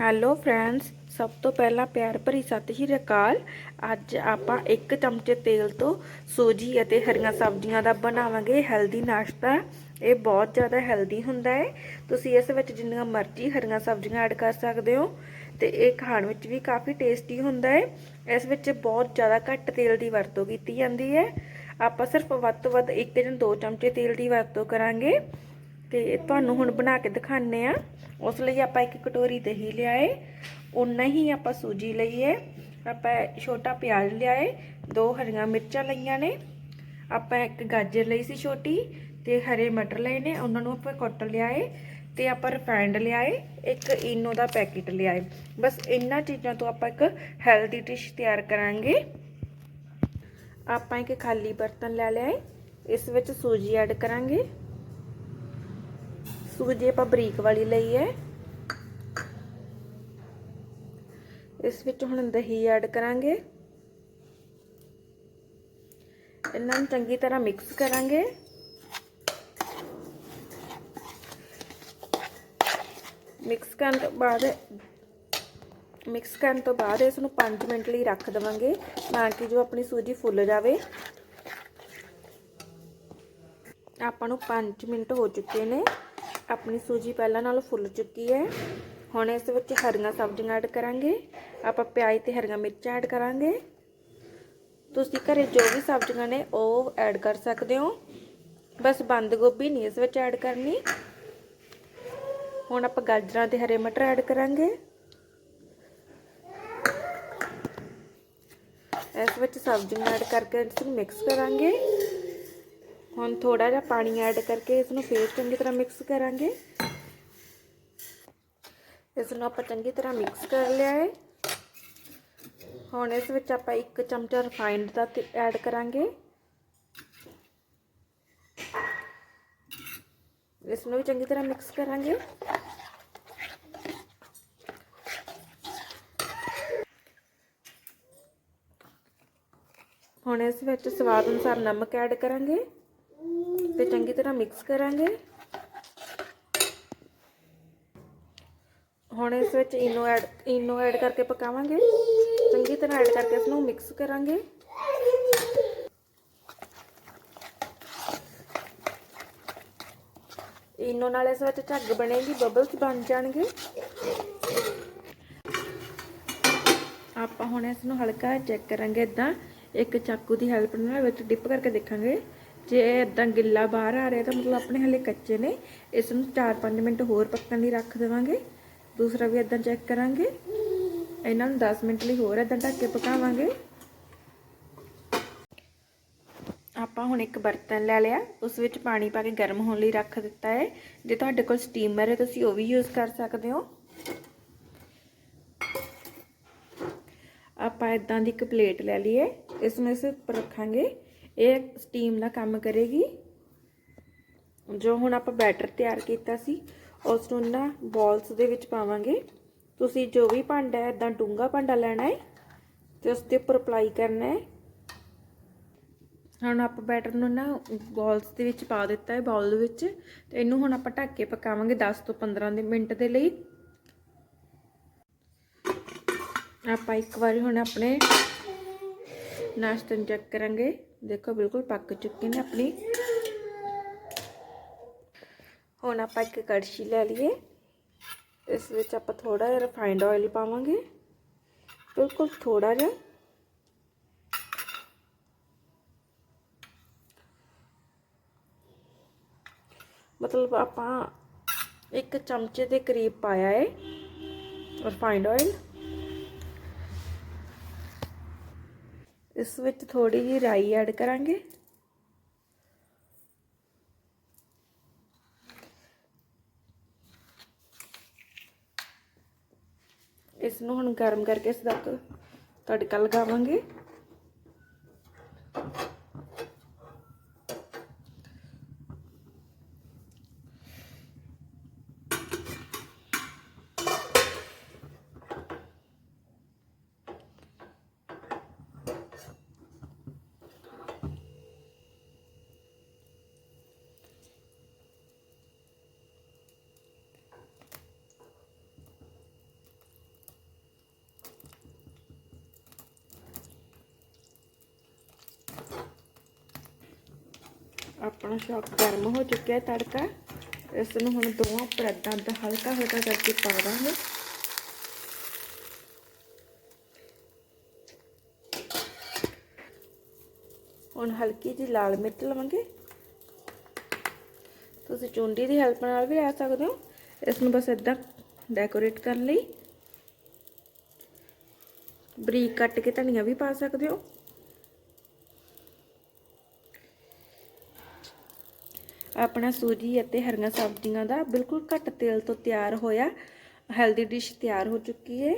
Hello friends ਸਭ ਤੋਂ ਪਹਿਲਾਂ ਪਿਆਰ ਭਰੀ ਸਤਿ ਸ਼੍ਰੀ ਅਕਾਲ। ਅੱਜ ਆਪਾਂ ਇੱਕ ਚਮਚੇ ਤੇਲ ਤੋਂ ਸੂਜੀ ਅਤੇ ਹਰੀਆਂ ਸਬਜ਼ੀਆਂ ਦਾ ਬਣਾਵਾਂਗੇ। ਹੈਲਦੀ ਨਾਸ਼ਤਾ, ਇਹ ਬਹੁਤ ਜ਼ਿਆਦਾ ਹੈਲਦੀ ਹੁੰਦਾ ਹੈ। ਤੁਸੀਂ ਇਸ ਵਿੱਚ ਜਿੰਨੀਆਂ ਮਰਜ਼ੀ ਹਰੀਆਂ ਸਬਜ਼ੀਆਂ ਐਡ ਕਰ ਸਕਦੇ ਹੋ ਤੇ ਇਹ ਖਾਣ ਵਿੱਚ ਵੀ ਕਾਫੀ ਟੇਸਟੀ ਹੁੰਦਾ ਹੈ। ਇਸ ਵਿੱਚ ਬਹੁਤ ਜ਼ਿਆਦਾ ਘੱਟ ਤੇਲ ਦੀ ਵਰਤੋਂ ਕੀਤੀ ਜਾਂਦੀ ਹੈ। ਆਪਾਂ ਸਿਰਫ ਵੱਧ ਤੋਂ ਵੱਧ ਇੱਕ ਜਾਂ ਦੋ ਚਮਚੇ ਤੇਲ ਦੀ ਵਰਤੋਂ ਕਰਾਂਗੇ। ਤੇ ਤੁਹਾਨੂੰ ਹੁਣ ਬਣਾ ਕੇ ਦਿਖਾਣੇ ਆ ਉਸ ਲਈ ਆਪਾਂ ਇੱਕ ਕਟੋਰੀ ਦਹੀਂ ਲਿਆਏ, ਉਨਾ ਹੀ ਆਪਾਂ ਸੂਜੀ ਲਈ ਹੈ ਆਪਾਂ ਛੋਟਾ ਪਿਆਜ਼ ਲਿਆਏ, ਦੋ ਹਰੀਆਂ ਮਿਰਚਾਂ ਲਈਆਂ ਨੇ, ਆਪਾਂ ਇੱਕ ਗਾਜਰ ਲਈ ਸੀ ਛੋਟੀ ਤੇ ਹਰੇ ਮਟਰ ਲਏ ਨੇ ਉਹਨਾਂ ਨੂੰ ਆਪਾਂ ਕੁੱਟ ਲਿਆਏ ਤੇ ਆਪਾਂ ਰਿਫਾਈਂਡ ਲਿਆਏ, ਇੱਕ ਇਨੋ ਦਾ ਪੈਕੇਟ ਲਿਆਏ। ਬਸ ਇਹਨਾਂ ਚੀਜ਼ਾਂ ਤੋਂ ਆਪਾਂ ਇੱਕ ਹੈਲਦੀ ਡਿਸ਼ ਤਿਆਰ ਕਰਾਂਗੇ। ਆਪਾਂ ਇੱਕ ਖਾਲੀ ਬਰਤਨ ਲੈ ਲਿਆਏ, ਇਸ ਵਿੱਚ ਸੂਜੀ ਐਡ ਕਰਾਂਗੇ। ਸੂਜੀ ਆਪਾਂ ਬਰੀਕ ਵਾਲੀ ਲਈ ਹੈ ਇਸ ਵਿੱਚ ਹੁਣ ਦਹੀਂ ਐਡ ਕਰਾਂਗੇ ਇਹਨਾਂ ਨੂੰ ਚੰਗੀ ਤਰ੍ਹਾਂ ਮਿਕਸ ਕਰਾਂਗੇ ਮਿਕਸ ਕਰਨ ਤੋਂ ਬਾਅਦ ਮਿਕਸ ਕਰਨ ਤੋਂ ਬਾਅਦ ਇਸ ਨੂੰ 5 ਮਿੰਟ ਲਈ ਰੱਖ ਦਵਾਂਗੇ ਤਾਂ ਕਿ ਜੋ ਆਪਣੀ ਸੂਜੀ ਫੁੱਲ ਜਾਵੇ ਆਪਾਂ ਨੂੰ 5 ਮਿੰਟ ਹੋ ਚੁੱਕੇ ਨੇ ਆਪਣੀ ਸੂਜੀ ਪਹਿਲਾਂ ਨਾਲੋਂ ਫੁੱਲ ਚੁੱਕੀ ਹੈ। ਹੁਣ ਇਸ ਵਿੱਚ ਹਰੀਆਂ ਸਬਜ਼ੀਆਂ ਐਡ ਕਰਾਂਗੇ। ਆਪਾਂ ਪਿਆਜ਼ ਤੇ ਹਰੀਆਂ ਮਿਰਚਾਂ ਐਡ ਕਰਾਂਗੇ। ਤੁਸੀਂ ਘਰੇ ਜੋ ਵੀ ਸਬਜ਼ੀਆਂ ਨੇ ਉਹ ਐਡ ਕਰ ਸਕਦੇ ਹੋ। ਬਸ ਬੰਦ ਗੋਭੀ ਨਹੀਂ ਇਸ ਵਿੱਚ ਐਡ ਕਰਨੀ। ਹੁਣ ਆਪਾਂ ਗਾਜਰਾਂ ਤੇ ਹਰੇ ਮਟਰ ਐਡ ਕਰਾਂਗੇ। ਇਸ ਵਿੱਚ ਸਬਜ਼ੀਆਂ ਐਡ ਕਰਕੇ ਇਸ ਨੂੰ ਮਿਕਸ ਕਰਾਂਗੇ। ਹੁਣ ਥੋੜਾ ਜਿਹਾ ਪਾਣੀ ਐਡ ਕਰਕੇ ਇਸ ਨੂੰ ਫੇਰ ਚੰਗੀ ਤਰ੍ਹਾਂ ਮਿਕਸ ਕਰਾਂਗੇ। ਇਸ ਨੂੰ ਆਪਾਂ ਚੰਗੀ ਤਰ੍ਹਾਂ ਮਿਕਸ ਕਰ ਲਿਆ ਹੈ ਹੁਣ ਇਸ ਵਿੱਚ ਆਪਾਂ ਇੱਕ ਚਮਚਾ ਰਿਫਾਈਨਡ ਦਾ ਐਡ ਕਰਾਂਗੇ। ਇਸ ਨੂੰ ਵੀ ਚੰਗੀ ਤਰ੍ਹਾਂ ਮਿਕਸ ਕਰਾਂਗੇ। ਹੁਣ ਇਸ ਵਿੱਚ ਸਵਾਦ ਅਨੁਸਾਰ ਨਮਕ ਐਡ ਕਰਾਂਗੇ। ਤੇ ਚੰਗੀ ਤਰ੍ਹਾਂ ਮਿਕਸ ਕਰਾਂਗੇ। ਹੁਣ ਇਸ ਵਿੱਚ ਇਨੋ ਐਡ ਇਨੋ ਐਡ ਕਰਕੇ ਪਕਾਵਾਂਗੇ। ਚੰਗੀ ਤਰ੍ਹਾਂ ਐਡ ਕਰਕੇ ਇਸ ਨੂੰ ਮਿਕਸ ਕਰਾਂਗੇ। ਇਨੋ ਨਾਲ ਇਸ ਵਿੱਚ ਝੱਗ ਬਣੇਗੀ ਬਬਲਸ ਬਣ ਜਾਣਗੇ। ਆਪਾਂ ਹੁਣ ਇਸ ਨੂੰ ਹਲਕਾ ਚੈੱਕ ਕਰਾਂਗੇ ਇਦਾਂ ਇੱਕ ਚਾਕੂ ਦੀ ਹੈਲਪ ਨਾਲ ਵਿੱਚ ਡਿਪ ਕਰਕੇ ਦੇਖਾਂਗੇ। ਜੇ ਇਦਾਂ ਗਿੱਲਾ ਬਾਹਰ ਆ ਰਿਹਾ ਤਾਂ ਮਤਲਬ ਆਪਣੇ ਹਲੇ ਕੱਚੇ ਨੇ। ਇਸ ਨੂੰ 4-5 ਮਿੰਟ ਹੋਰ ਪੱਕਣ ਲਈ ਰੱਖ ਦੇਵਾਂਗੇ। ਦੂਸਰਾ ਵੀ ਇਦਾਂ ਚੈੱਕ ਕਰਾਂਗੇ। ਇਹਨਾਂ ਨੂੰ 10 ਮਿੰਟ ਲਈ ਹੋਰ ਇਦਾਂ ਢੱਕ ਕੇ ਪਕਾਵਾਂਗੇ। ਆਪਾਂ ਹੁਣ ਇੱਕ ਬਰਤਨ ਲੈ ਲਿਆ। ਉਸ ਵਿੱਚ ਪਾਣੀ ਪਾ ਕੇ ਗਰਮ ਹੋਣ ਲਈ ਰੱਖ ਦਿੱਤਾ ਹੈ। ਜੇ ਤੁਹਾਡੇ ਕੋਲ ਸਟੀਮਰ ਹੈ ਤੁਸੀਂ ਉਹ ਵੀ ਯੂਜ਼ ਕਰ ਸਕਦੇ ਹੋ। ਆਪਾਂ ਇਦਾਂ ਦੀ ਇੱਕ ਪਲੇਟ ਲੈ ਲਈਏ। ਇਸ ਨੂੰ ਇਸ ਉੱਪਰ ਰੱਖਾਂਗੇ। ਇਹ ਸਟੀਮ ਦਾ ਕੰਮ ਕਰੇਗੀ। ਜੋ ਹੁਣ ਆਪਾਂ ਬੈਟਰ ਤਿਆਰ ਕੀਤਾ ਸੀ ਉਸ ਨੂੰ ਨਾ ਬਾਲਸ ਦੇ ਵਿੱਚ ਪਾਵਾਂਗੇ। ਤੁਸੀਂ ਜੋ ਵੀ ਭਾਂਡਾ ਹੈ ਇਦਾਂ ਡੂੰਗਾ ਭਾਂਡਾ ਲੈਣਾ ਹੈ ਤੇ ਉਸ ਦੇ ਉੱਪਰ ਅਪਲਾਈ ਕਰਨਾ ਹੈ। ਹੁਣ ਆਪਾਂ ਬੈਟਰ ਨੂੰ ਨਾ ਬਾਲਸ ਦੇ ਵਿੱਚ ਪਾ ਦਿੱਤਾ ਹੈ ਬਾਉਲ ਦੇ ਵਿੱਚ। ਤੇ ਇਹਨੂੰ ਹੁਣ ਆਪਾਂ ਢੱਕ ਕੇ ਪਕਾਵਾਂਗੇ 10 ਤੋਂ 15 ਦੇ ਮਿੰਟ ਦੇ ਲਈ। ਆਪਾਂ ਇੱਕ ਵਾਰੀ ਹੁਣ ਆਪਣੇ ਨਾਸ਼ਤੇ ਨੂੰ ਚੈੱਕ ਕਰਾਂਗੇ ਦੇਖੋ ਬਿਲਕੁਲ ਪੱਕ ਚੁੱਕੇ ਨੇ ਆਪਣੀ ਹੁਣ ਆਪਾਂ ਇੱਕ ਕੜਛੀ ਲੈ ਲਈਏ ਇਸ ਵਿੱਚ ਆਪਾਂ ਥੋੜਾ ਜਿਹਾ ਰਿਫਾਈਨਡ ਆਇਲ ਪਾਵਾਂਗੇ ਬਿਲਕੁਲ ਥੋੜਾ ਜਿਹਾ ਮਤਲਬ ਆਪਾਂ ਇੱਕ ਚਮਚੇ ਦੇ ਕਰੀਬ ਪਾਇਆ ਹੈ ਰਿਫਾਈਨਡ ਆਇਲ ਇਸ ਵਿੱਚ ਥੋੜੀ ਜਿਹੀ ਰਾਈ ਐਡ ਕਰਾਂਗੇ। ਇਸ ਨੂੰ ਹੁਣ ਗਰਮ ਕਰਕੇ ਇਸ ਦਾ ਤੜਕਾ ਲਗਾਵਾਂਗੇ। ਆਪਣਾ ਸ਼ੌਕ ਗਰਮ ਹੋ ਚੁੱਕਿਆ ਤੜਕਾ। ਇਸ ਨੂੰ ਹੁਣ ਦੋਵਾਂ ਪਰਤਾਂ ਦਾ ਹਲਕਾ ਹਲਕਾ ਕਰਕੇ ਪਾ ਦਾਂਗੇ। ਹੁਣ ਹਲਕੀ ਜਿਹੀ ਲਾਲ ਮਿਰਚ ਲਵਾਂਗੇ। ਤੁਸੀਂ ਚੁੰਡੀ ਦੀ ਹੈਲਪ ਨਾਲ ਵੀ ਲੈ ਸਕਦੇ ਹੋ। ਇਸ ਨੂੰ ਬਸ ਇਦਾਂ ਡੈਕੋਰੇਟ ਕਰਨ ਲਈ। ਬਰੀਕ ਕੱਟ ਕੇ ਧਨੀਆ ਵੀ ਪਾ ਸਕਦੇ ਹੋ। ਆਪਣਾ ਸੂਜੀ ਅਤੇ ਹਰੀਆਂ ਸਬਜ਼ੀਆਂ ਦਾ ਬਿਲਕੁਲ ਘੱਟ ਤੇਲ ਤੋਂ ਤਿਆਰ ਹੋਇਆ। ਹੈਲਦੀ ਡਿਸ਼ ਤਿਆਰ ਹੋ ਚੁੱਕੀ ਹੈ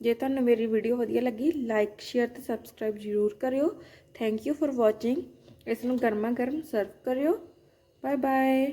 ਜੇ ਤੁਹਾਨੂੰ ਮੇਰੀ ਵੀਡੀਓ ਵਧੀਆ ਲੱਗੀ ਲਾਈਕ ਸ਼ੇਅਰ ਤੇ ਸਬਸਕ੍ਰਾਈਬ ਜ਼ਰੂਰ ਕਰਿਓ। ਥੈਂਕ ਯੂ ਫॉर ਵਾਚਿੰਗ ਇਸ ਨੂੰ ਗਰਮਾ ਗਰਮ ਸਰਵ ਕਰਿਓ। Bye bye